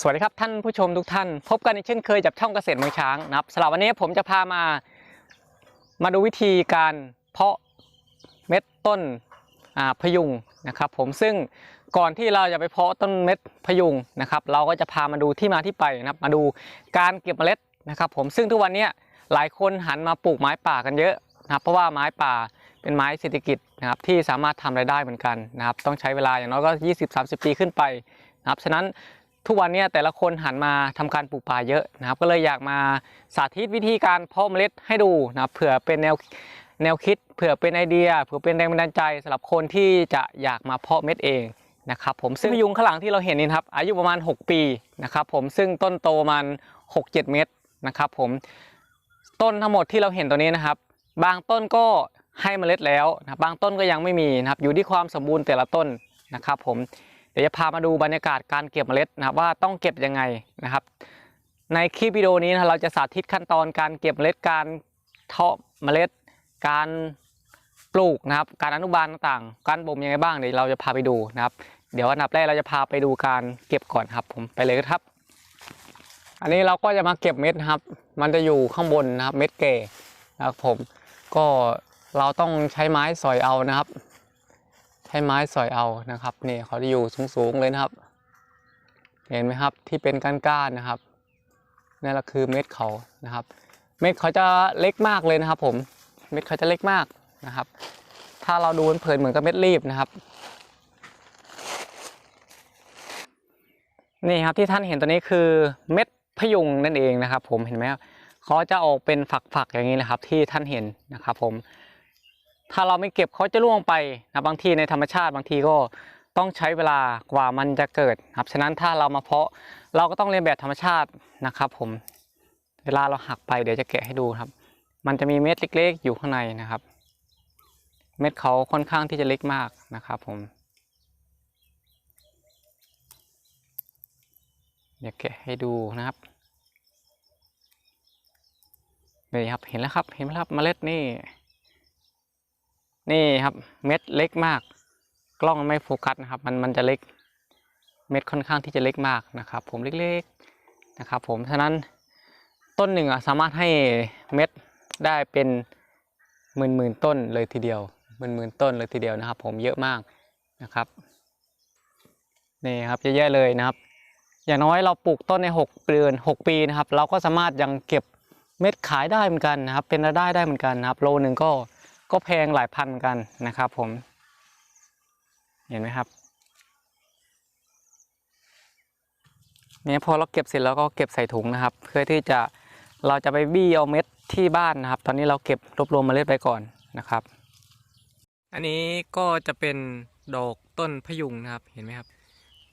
สวัสดีครับท่านผู้ชมทุกท่าน พบกันอีกเช่นเคยจากช่องเกษตรเมืองช้างนะครับสำหรับวันนี้ผมจะพามา มาดูวิธีการเพาะเม็ดต้นพยุงนะครับ ผมซึ่งก่อนที่เราจะไปเพาะต้นเม็ดพยุงนะครับ เราก็จะพามาดูที่มาที่ไปนะครับ มาดูการเก็บเมล็ดนะครับ ผมซึ่งทุกวันนี้หลายคนหันมาปลูกไม้ป่ากันเยอะนะครับ เพราะว่าไม้ป่าเป็นไม้เศรษฐกิจนะครับที่สามารถทำรายได้เหมือนกันนะครับ ต้องใช้เวลาอย่างน้อยก็ 20-30 ปีขึ้นไปนะครับฉะนั้น ทุกวันนี้แต่ละคนหันมาทำการปลูกป่าเยอะนะครับ ก็เลยอยากมาสาธิตวิธีการเพาะเมล็ดให้ดูนะครับเผื่อเป็นแนวแนวคิดเผื่อเป็นไอเดียเผื่อเป็นแรงบันดาลใจสำหรับคนที่จะอยากมาเพาะเม็ดเองนะครับผมซึ่งพยุงข้างหลังที่เราเห็นนี่ครับอายุประมาณ 6 ปีนะครับผมซึ่งต้นโตมาณ6-7 เมตรนะครับผมต้นทั้งหมดที่เราเห็นตัวนี้นะครับ บางต้นก็ให้เมล็ดแล้วนะบบางต้นก็ยังไม่มีนะครับอยู่ที่ความสมบูรณ์แต่ละต้นนะครับผม เดี๋ยวจะพามาดูบรรยากาศการเก็บเมล็ดนะครับว่าต้องเก็บยังไงนะครับ ในคลิปวิดีโอนี้นะเราจะสาธิตขั้นตอนการเก็บเมล็ดการเทาะเมล็ด การปลูกนะครับ การอนุบาลต่างๆ การบ่มยังไงบ้างเดี๋ยวเราจะพาไปดูนะครับ เดี๋ยวอันดับแรกเราจะพาไปดูการเก็บก่อนครับ ผมไปเลยครับ อันนี้เราก็จะมาเก็บเม็ดครับ มันจะอยู่ข้างบนนะครับเม็ดเก่นะครับผมก็เราต้องใช้ไม้สอยเอานะครับ ช้ไม้สอยเอานะครับนี่เขาจะอยู่สูงๆเลยนะครับ เห็นไหมครับที่เป็นก้านๆนะครับนี่แหละคือเม็ดเขานะครับ เม็ดเขาจะเล็กมากเลยนะครับ ผม เม็ดเขาจะเล็กมากนะครับ ถ้าเราดูเพลินเหมือนกับเม็ดรีบนะครับ นี่ครับที่ท่านเห็นตัวนี้คือเม็ดพยุงนั่นเองนะครับ ผมเห็นไหมครับเขาจะออกเป็นฝักๆอย่างนี้นะครับ ที่ท่านเห็นนะครับ ผม ถ้าเราไม่เก็บเขาจะร่วงไปนะบางทีในธรรมชาติบางทีก็ต้องใช้เวลากว่ามันจะเกิดครับฉะนั้นถ้าเรามาเพาะเราก็ต้องเรียนแบบธรรมชาตินะครับ ผมเวลาเราหักไปเดี๋ยวจะแกะให้ดูครับ มันจะมีเม็ดเล็กๆอยู่ข้างในนะครับ เม็ดเขาค่อนข้างที่จะเล็กมากนะครับ ผมเดี๋ยวแกะให้ดูนะครับนี่ครับเห็นแล้วครับเห็นไหมครับเมล็ดนี่ นี่ครับเม็ดเล็กมาก กล้องไม่โฟกัสนะครับ มันมันจะเล็ก เม็ดค่อนข้างที่จะเล็กมากนะครับ ผมเล็กๆนะครับ ผมฉะนั้นต้นหนึ่งอะสามารถให้เม็ดได้เป็นหมื่นหมื่นต้นเลยทีเดียวหมื่นหมื่นต้นเลยทีเดียวนะครับ ผมเยอะมากนะครับนี่ครับเยอะๆเลยนะครับ อย่างน้อยเราปลูกต้นใน6เดือน6 ปีนะครับ เราก็สามารถยังเก็บเม็ดขายได้เหมือนกันนะครับ เป็นรายได้ได้เหมือนกันนะครับ โลหนึ่งก็ ก็แพงหลายพันกันนะครับผม เห็นไหมครับเนี่ยพอเราเก็บเสร็จแล้วก็เก็บใส่ถุงนะครับ เพื่อที่จะเราจะไปบี้เอาเม็ดที่บ้านนะครับ ตอนนี้เราเก็บรวบรวมเมล็ดไปก่อนนะครับ อันนี้ก็จะเป็นดอกต้นพยุงนะครับเห็นไหมครับ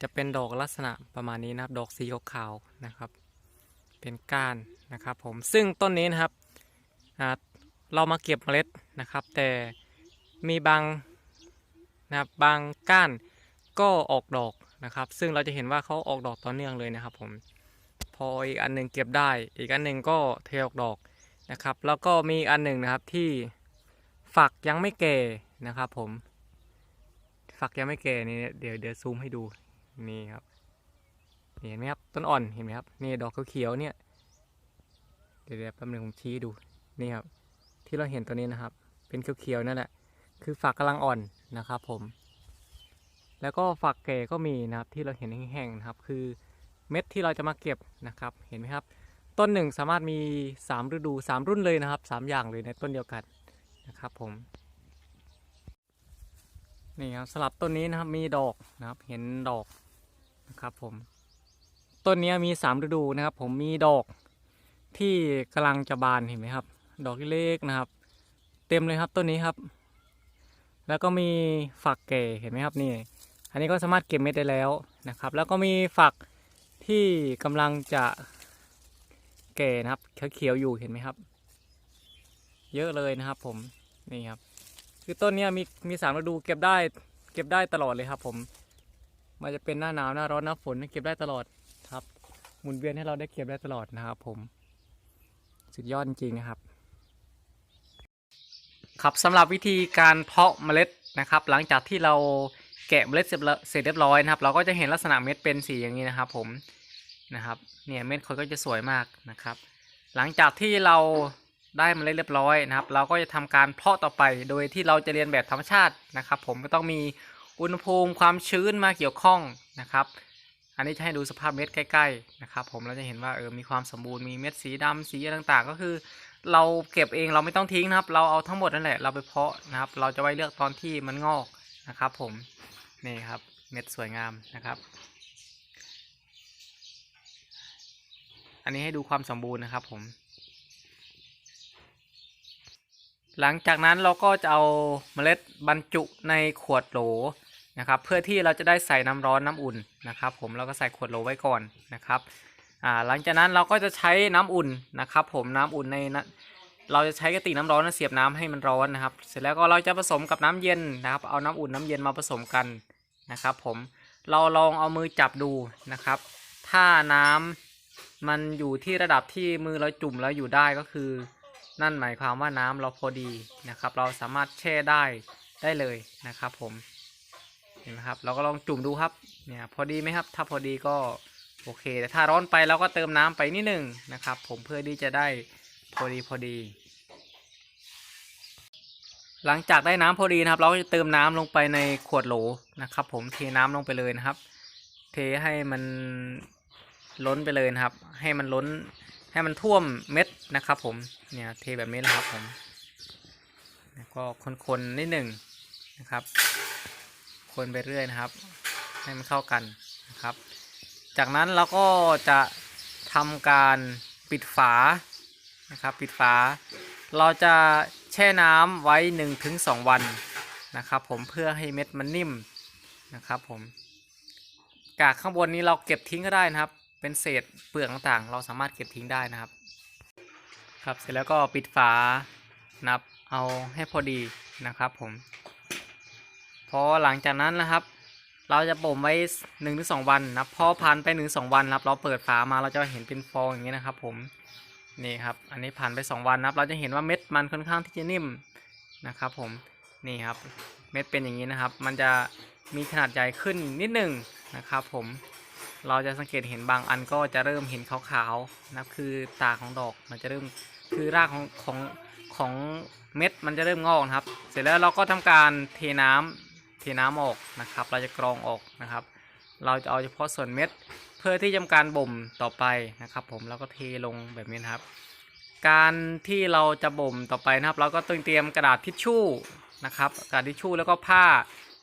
จะเป็นดอกลักษณะประมาณนี้นะครับ ดอกสีขาวนะครับ เป็นก้านนะครับ ผมซึ่งต้นนี้นะครับอ่า เรามาเก็บเมล็ดนะครับ แต่มีบางนะครับบางก้านก็ออกดอกนะครับ ซึ่งเราจะเห็นว่าเขาออกดอกต่อเนื่องเลยนะครับผมพออีกอันหนึ่งเก็บได้ อีกอันหนึ่งก็เทออกดอกนะครับ แล้วก็มีอันหนึ่งนะครับที่ฝักยังไม่แก่นะครับ ผม ฝักยังไม่แก่นี่เดี๋ยวเดี๋ยวซูมให้ดูนี่ครับเห็นไหมครับต้นอ่อนเห็นไหมครับนี่ดอกเขียวๆเนี่ยเดี๋ยวแป๊บนึงผมชี้ดูนี่ครับ ที่เราเห็นตัวนี้นะครับ เป็นเขียวๆนั่นแหละ คือฝักกำลังอ่อนนะครับผม แล้วก็ฝักแก่ก็มีนะครับที่เราเห็นแห้งๆนะครับ คือเม็ดที่เราจะมาเก็บนะครับ เห็นไหมครับ ต้นหนึ่งสามารถมี 3 ฤดู 3 รุ่นเลยนะครับ 3 อย่างเลยในต้นเดียวกันนะครับผมนี่ครับสลับต้นนี้นะครับมีดอกนะครับเห็นดอกนะครับผมต้นนี้มี 3 ฤดูนะครับ ผมมีดอกที่กำลังจะบานเห็นไหมครับ ดอกเล็กนะครับ เต็มเลยครับต้นนี้ครับ แล้วก็มีฝักแก่เห็นไหมครับนี่ อันนี้ก็สามารถเก็บเม็ดได้แล้วนะครับ แล้วก็มีฝักที่กำลังจะแก่นะครับเขียวๆอยู่เห็นไหมครับ เยอะเลยนะครับ ผมนี่ครับ คือต้นนี้มีมีสามฤดูเก็บได้ เก็บได้ตลอดเลยครับ ผมไมันจะเป็นหน้าหนาวหน้าร้อนหน้าฝนเก็บได้ตลอดครับหมุนเวียนให้เราได้เก็บได้ตลอดนะครับ ผม สุดยอดจริงนะครับ ครับสำหรับวิธีการเพาะเมล็ดนะครับ หลังจากที่เราแกะเมล็ดเสร็จเรียบร้อยนะครับ เราก็จะเห็นลักษณะเม็ดเป็นสีอย่างนี้นะครับ ผมนะครับ เนี่ยเม็ดเขาก็จะสวยมากนะครับ หลังจากที่เราได้เมล็ดเรียบร้อยนะครับ เราก็จะทำการเพาะต่อไป โดยที่เราจะเรียนแบบธรรมชาตินะครับ ผมก็ต้องมีอุณหภูมิความชื้นมาเกี่ยวข้องนะครับ อันนี้จะให้ดูสภาพเม็ดใกล้ๆนะครับ ผมเราจะเห็นว่าเออมีความสมบูรณ์มีเม็ดสีดำสีอะไรต่างๆ ก็คือ เราเก็บเองเราไม่ต้องทิ้งนะครับ เราเอาทั้งหมดนั่นแหละเราไปเพาะนะครับ เราจะไว้เลือกตอนที่มันงอกนะครับ ผมนี่ครับเม็ดสวยงามนะครับ อันนี้ให้ดูความสมบูรณ์นะครับผม หลังจากนั้นเราก็จะเอาเมล็ดบรรจุในขวดโหลนะครับ เพื่อที่เราจะได้ใส่น้ำร้อนน้ำอุ่นนะครับ ผมเราก็ใส่ขวดโหลไว้ก่อนนะครับ อ่าหลังจากนั้นเราก็จะใช้น้ำอุ่นนะครับ ผมน้ำอุ่นในนะเราจะใช้กระติกน้ำร้อนนะเสียบน้ำให้มันร้อนนะครับ เสร็จแล้วก็เราจะผสมกับน้ำเย็นนะครับ เอาน้ำอุ่นน้ำเย็นมาผสมกันนะครับ ผมเราลองเอามือจับดูนะครับ ถ้าน้ำมันอยู่ที่ระดับที่มือเราจุ่มแล้วอยู่ได้ก็คือ นั่นหมายความว่าน้ำเราพอดีนะครับ เราสามารถแช่ได้ได้เลยนะครับ ผมเห็นไหมครับ เราก็ลองจุ่มดูครับเนี่ยพอดีไหมครับ ถ้าพอดีก็ โอเค แต่ถ้าร้อนไปเราก็เติมน้ำไปนิดหนึ่งนะครับ ผมเพื่อที่จะได้พอดีพอดี หลังจากได้น้ำพอดีนะครับ เราก็จะเติมน้ำลงไปในขวดโหลนะครับ ผมเทน้ำลงไปเลยนะครับ เทให้มันล้นไปเลยนะครับ ให้มันล้นให้มันท่วมเม็ดนะครับ ผมเนี่ยเทแบบนี้นะครับผมแล้วก็คนๆนิดหนึ่งนะครับ คนไปเรื่อยนะครับ ให้มันเข้ากันนะครับ จากนั้นเราก็จะทำการปิดฝานะครับปิดฝา เราจะแช่น้ำไว้ 1-2 วันนะครับผมเพื่อให้เม็ดมันนิ่มนะครับผมกากข้างบนนี้เราเก็บทิ้งก็ได้นะครับ เป็นเศษเปลือกต่างๆ เราสามารถเก็บทิ้งได้นะครับ ครับเสร็จแล้วก็ปิดฝานับเอาให้พอดีนะครับผมพอหลังจากนั้นนะครับ เราจะบ่มไว้หนึ่งถึงสองวันนะพอผ่านไปหนึ่งสองวันนะครับ เราเปิดฝามาเราจะเห็นเป็นฟองอย่างนี้นะครับ ผมนี่ครับ อันนี้ผ่านไปสองวันนะครับ เราจะเห็นว่าเม็ดมันค่อนข้างที่จะนิ่มนะครับผมนี่ครับ เม็ดเป็นอย่างนี้นะครับ มันจะมีขนาดใหญ่ขึ้นนิดหนึ่งนะครับผมเราจะสังเกตเห็นบางอันก็จะเริ่มเห็นขาวๆนะครับคือตาของดอกมันจะเริ่มคือรากของของของเม็ดมันจะเริ่มงอกนะครับ เสร็จแล้วเราก็ทำการเทน้ำ เทน้ำออกนะครับ เราจะกรองออกนะครับ เราจะเอาเฉพาะส่วนเม็ด เพื่อที่จะทำการบ่มต่อไปนะครับ ผมแล้วก็เทลงแบบนี้นะครับ การที่เราจะบ่มต่อไปนะครับ เราก็ต้องเตรียมกระดาษทิชชู่นะครับ กระดาษทิชชู่แล้วก็ผ้า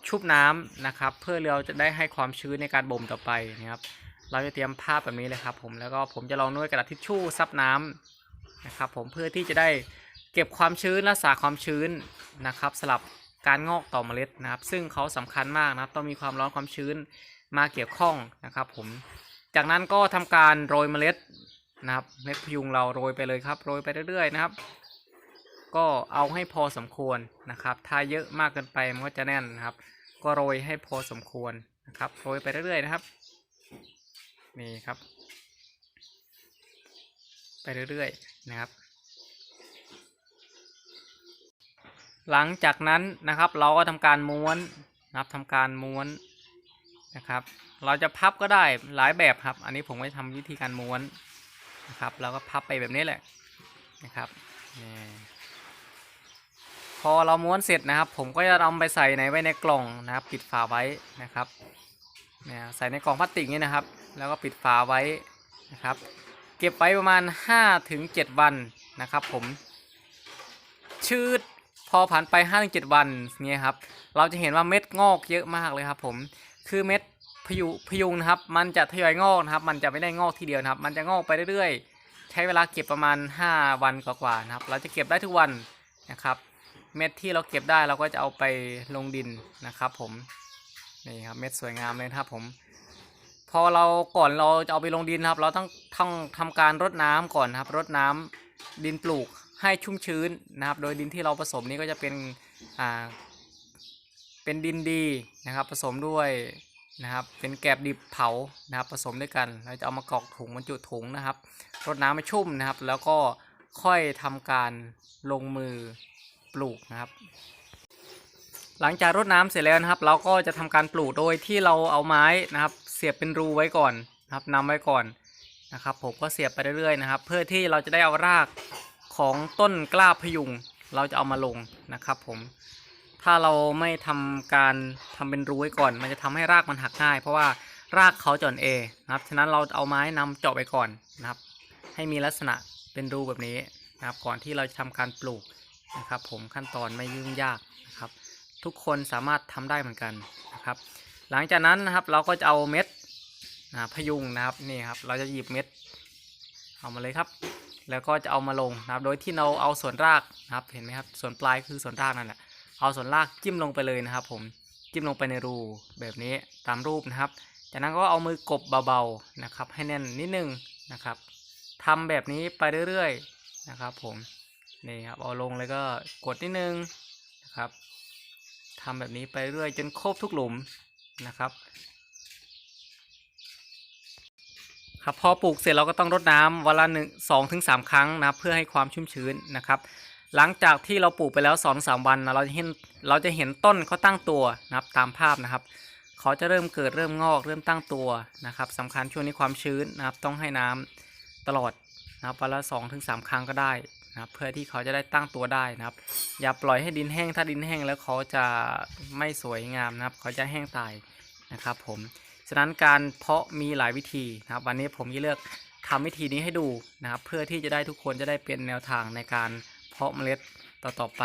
ชุบน้ำนะครับ เพื่อเราจะได้ให้ความชื้นในการบ่มต่อไปนะครับ เราจะเตรียมผ้าแบบนี้เลยครับ ผมแล้วก็ผมจะลองด้วยกระดาษทิชชู่ซับน้ำนะครับ ผมเพื่อที่จะได้เก็บความชื้นรักษาความชื้นนะครับสลับ การงอกต่อเมล็ดนะครับ ซึ่งเขาสำคัญมากนะครับ ต้องมีความร้อนความชื้นมาเกี่ยวข้องนะครับ ผม จากนั้นก็ทำการโรยเมล็ดนะครับเม็ดพยุงเราโรยไปเลยครับ โรยไปเรื่อยๆนะครับ ก็เอาให้พอสมควรนะครับ ถ้าเยอะมากเกินไปมันก็จะแน่นนะครับ ก็โรยให้พอสมควรนะครับ โรยไปเรื่อยๆนะครับ นี่ครับ ไปเรื่อยๆนะครับ หลังจากนั้นนะครับเราก็ทำการม้วนนะครับทำการม้วนนะครับ เราจะพับก็ได้หลายแบบครับ อันนี้ผมก็จะทำวิธีการม้วนนะครับเราก็พับไปแบบนี้แหละนะครับนี่พอเราม้วนเสร็จนะครับ ผมก็จะเอาไปใส่ในไว้ในกล่องนะครับ ปิดฝาไว้นะครับเนี่ยใส่ในกล่องพลาสติกนี่นะครับ แล้วก็ปิดฝาไว้นะครับ เก็บไว้ประมาณ5ถึง7วันนะครับ ผมชืด พอผ่านไป5้าถึงเจ็ดวันเนี่ยครับ เราจะเห็นว่าเม็ดงอกเยอะมากเลยครับ ผมคือเม็ดพยุพยุงนะครับ มันจะทยอยงอกนะครับ มันจะไม่ได้งอกทีเดียวนะครับ มันจะงอกไปเรื่อยๆ ใช้เวลาเก็บประมาณ 5 วันกว่าๆนะครับ เราจะเก็บได้ทุกวันนะครับ เม็ดที่เราเก็บได้เราก็จะเอาไปลงดินนะครับ ผมนี่ครับเม็ดสวยงามเลยครับผม พอเราก่อนเราจะเอาไปลงดินครับ เราต้องต้องทำการรดน้ำก่อนครับ รดน้ำดินปลูก ให้ชุ่มชื้นนะครับ โดยดินที่เราผสมนี้ก็จะเป็นอ่าเป็นดินดีนะครับ ผสมด้วยนะครับ เป็นแกบดิบเผานะครับ ผสมด้วยกันเราจะเอามากรอกถุงบรรจุถุงนะครับรดน้ำให้ชุ่มนะครับ แล้วก็ค่อยทำการลงมือปลูกนะครับ หลังจากรดน้ำเสร็จแล้วนะครับ เราก็จะทำการปลูกโดยที่เราเอาไม้นะครับ เสียบเป็นรูไว้ก่อนนะครับนำไว้ก่อนนะครับ ผมก็เสียบไปเรื่อยๆนะครับ เพื่อที่เราจะได้เอาราก ของต้นกล้าพยุงเราจะเอามาลงนะครับ ผมถ้าเราไม่ทำการทำเป็นรูไว้ก่อน มันจะทำให้รากมันหักง่าย เพราะว่ารากเขาจอนเอนะครับฉะนั้นเราเอาไม้นำเจาะไปก่อนนะครับ ให้มีลักษณะเป็นรูแบบนี้นะครับ ก่อนที่เราจะทำการปลูกนะครับ ผมขั้นตอนไม่ยุ่งยากนะครับ ทุกคนสามารถทำได้เหมือนกันนะครับ หลังจากนั้นนะครับเราก็จะเอาเม็ดนะพยุงนะครับนี่ครับ เราจะหยิบเม็ด เอามาเลยครับ แล้วก็จะเอามาลงนะครับ โดยที่เราเอาส่วนรากนะครับ เห็นไหมครับ ส่วนปลายคือส่วนรากนั่นแหละ เอาส่วนรากจิ้มลงไปเลยนะครับ ผม จิ้มลงไปในรูแบบนี้ตามรูปนะครับ จากนั้นก็เอามือกบเบาๆนะครับ ให้แน่นนิดนึงนะครับทำแบบนี้ไปเรื่อยๆนะครับ ผม นี่ครับ เอาลงแล้วก็กดนิดนึงนะครับทำแบบนี้ไปเรื่อยจนครบทุกหลุมนะครับ ครับพอปลูกเสร็จเราก็ต้องรดน้ำวันละหนึ่งสองถึงสามครั้งนะเพื่อให้ความชุ่มชื้นนะครับ หลังจากที่เราปลูกไปแล้วสองสามวันนะเราจะเห็นเราจะเห็นต้นเขาตั้งตัวนะครับตามภาพนะครับเขาจะเริ่มเกิดเริ่มงอกเริ่มตั้งตัวนะครับสำคัญช่วงนี้ความชื้นนะครับต้องให้น้ำตลอดนะครับวันละสองถึงสามครั้งก็ได้นะครับเพื่อที่เขาจะได้ตั้งตัวได้นะครับ อย่าปล่อยให้ดินแห้งถ้าดินแห้งแล้วเขาจะไม่สวยงามนะครับ เขาจะแห้งตายนะครับผม ฉะนั้นการเพาะมีหลายวิธีนะครับ วันนี้ผมจะเลือกทำวิธีนี้ให้ดูนะครับ เพื่อที่จะได้ทุกคนจะได้เป็นแนวทางในการเพาะเมล็ดต่อๆไป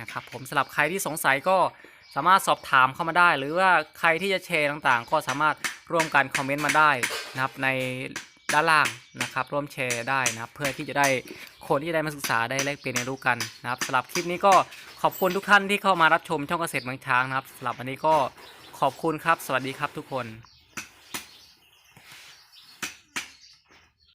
นะครับ ผมสำหรับใครที่สงสัยก็สามารถสอบถามเข้ามาได้ หรือว่าใครที่จะแชร์ต่างๆ ก็สามารถร่วมกันคอมเมนต์มาได้นะครับในด้านล่างนะครับ ร่วมแชร์ได้นะครับ เพื่อที่จะได้คนที่ได้มาศึกษาได้แลกเปลี่ยนเรียนรู้กันนะครับสำหรับคลิปนี้ก็ขอบคุณทุกท่านที่เข้ามารับชมช่องเกษตรเมืองช้างนะครับสำหรับวันนี้ก็ขอบคุณครับ สวัสดีครับทุกคน